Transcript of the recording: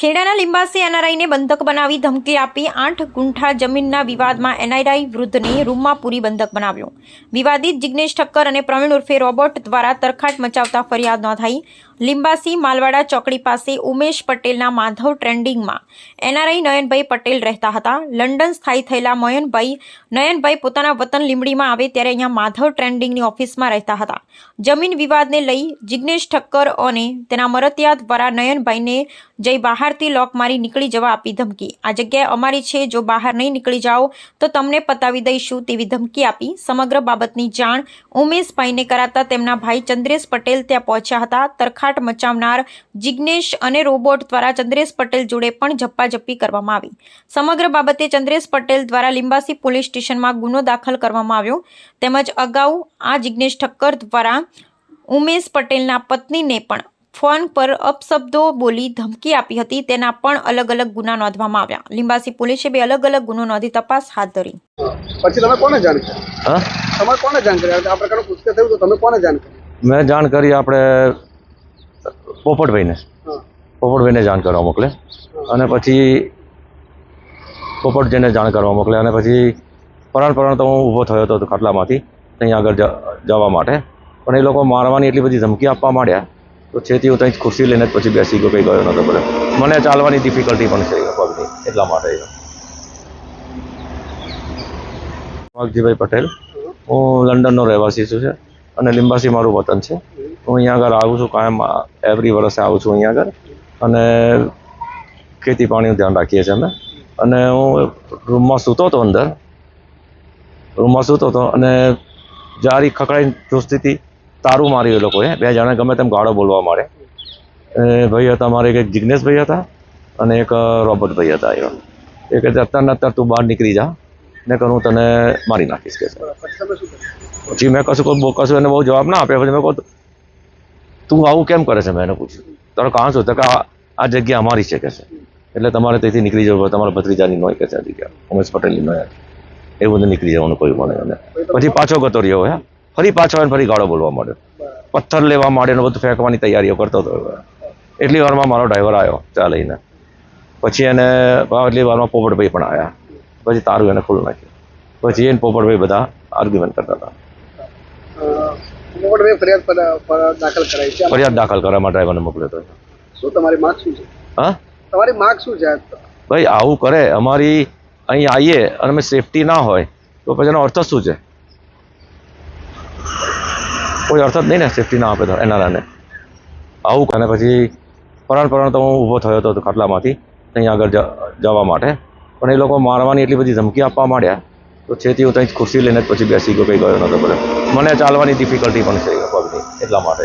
ખેડાના લિંબાસી એનઆરઆઈને બંધક બનાવી ધમકી આપી આઠ ગુંઠા જમીનના વિવાદમાં એનઆરઆઈ વૃદ્ધને રૂમમાં પૂરી બંધક બનાવ્યો. વિવાદિત જિગ્નેશ ઠક્કર અને પ્રવીણ ઉર્ફે રોબોટ દ્વારા તરખાટ મચાવતા ફરિયાદ નોંધાઈ. લિંબાસી માલવાડા ચોકડી પાસે ઉમેશ પટેલના માધવ ટ્રેન્ડિંગમાં એનઆરઆઈ નયનભાઈ પટેલ રહેતા હતા. લંડન સ્થાયી થયેલા મયનભાઈ, નયનભાઈ પોતાના વતન લીંબડીમાં આવે ત્યારે અહીંયા માધવ ટ્રેન્ડિંગની ઓફિસમાં રહેતા હતા. જમીન વિવાદને લઈ જિગ્નેશ ઠક્કર અને તેના મરતિયા દ્વારા નયનભાઈને જઈ બહારથી લોક મારી નીકળી જવા આપી ધમકી. આ જગ્યાએ અમારી છે, જો બહાર નહીં નીકળી જાઓ, તો તમને પતાવી દઈશું તેવી ધમકી આપી. સમગ્ર બાબતની જાણ ઉમેશભાઈને કરાતા તેમના ભાઈ ચંદ્રેશ પટેલ ત્યાં પહોંચ્યા હતા. તરખાટ મચાવનાર જિગ્નેશ અને રોબોટ દ્વારા ચંદ્રેશ પટેલ જોડે પણ ઝપ્પાઝપ્પી કરવામાં આવી. સમગ્ર બાબતે ચંદ્રેશ પટેલ દ્વારા લિંબાસી પોલીસ સ્ટેશનમાં ગુનો દાખલ કરવામાં આવ્યો. તેમજ અગાઉ આ જિગ્નેશ ઠક્કર દ્વારા ઉમેશ પટેલના પત્નીને પણ ફોન પર અપશબ્દો બોલી ધમકી આપી હતી. તેના પણ અલગ અલગ ગુના નોંધવામાં આવ્યા. લિંબાસી પોલીસે બે અલગ અલગ ગુનો નોંધી તપાસ હાથ ધરી. પછી તમે કોને જાણ કરી? તમારે કોને જાણ કરી? આ પ્રકારનું પુસ્તક થયું તો તમે કોને જાણ કરી? મેં જાણ કરી આપણે પોપટભાઈને. હા. પોપટભાઈને જાણ કરવા મોકલે. અને પછી પોપટજીને જાણ કરવા મોકલે. અને પછી પરાણ પરાણ તો હું ઊભો થયો હતો ખાટલામાંથી ત્યાં આગળ જવા માટે. પણ એ લોકો મારવાની એટલી બધી ધમકી આપવા માંડ્યા. તો છેથી હું ત્યાં ખુરશી લઈને જ પછી બેસી ગયો, કંઈ ગયો નહોતો બધો મને ચાલવાની ડિફિકલ્ટી પણ છે પગની, એટલા માટે વાઘજીભાઈ પટેલ, હું લંડનનો રહેવાસી છું છે અને લિંબાસી મારું વતન છે. હું અહીંયા આગળ આવું છું, કાયમ એવરી વર્ષે આવું છું અહીંયા આગળ, અને ખેતી પાણીનું ધ્યાન રાખીએ છીએ અમે. અને હું રૂમમાં સૂતો હતો અંદર, રૂમમાં સૂતો હતો, અને જારી ખકડાઈ જોસ્તી હતી તારું માર્યું એ લોકોએ. બે જણા ગમે તેમ ગાળો બોલવા મારે. ભાઈ હતા મારે એક જિજ્ઞેશભાઈ હતા અને એક રોબર્ટભાઈ હતા એવા એ કહે અત્યારે ને અત્યારે તું બહાર નીકળી જા. ને કરું તને મારી નાખીશ કે પછી મેં કશું કોઈ કશું એને બહુ જવાબ ના આપ્યો. પછી મેં કહું, તું આવું કેમ કરે છે? મેં એને પૂછ્યું. તારો કાં શું કે, આ જગ્યા અમારી છે, કે છે. એટલે તમારે ત્યાંથી નીકળી જવું. તમારા ભત્રીજાની નોય કે છે આ ઉમેશ પટેલની નોય એવું બધું નીકળી જવાનું કોઈ મને. પછી પાછો ગતો રહ્યો, હે. ફરી પાછો આવીને ફરી ગાળો બોલવા માંડ્યો. પથ્થર લેવા માંડ્યો બધું ફેંકવાની તૈયારીઓ કરતો હતો. એટલી વારમાં મારો ડ્રાઈવર આવ્યો ચા લઈને. પછી એને એટલી વારમાં પોપટભાઈ પણ આવ્યા. પછી તારું એને ખુલ્લું નાખ્યું. પછી એને પોપટભાઈ બધા આર્ગ્યુમેન્ટ કરતા હતા. ફરિયાદ દાખલ કરાઈ છે? ફરિયાદ દાખલ કરવા ડ્રાઈવરને મોકલ્યો હતો. શું તમારી માંગ શું છે? હા? તમારી માંગ શું છે ભાઈ આવું કરે અમારી અહીં આવીએ અને અમે સેફટી ના હોય તો પછી એનો અર્થ શું છે? કોઈ અર્થ જ નહીં ને સેફટી ના આપે તો એનારાને આવું અને પછી પરણ પરણ તો હું ઊભો થયો હતો ખાટલામાંથી, ત્યાં આગળ જવા માટે. પણ એ લોકો મારવાની એટલી બધી ધમકી આપવા માંડ્યા, તો છેથી હું ત્યાં ખુરશી લઈને જ પછી બેસી ગયો, કંઈ ગયો નહોતો બધે મને ચાલવાની ડિફિકલ્ટી પણ છે પગની, એટલા માટે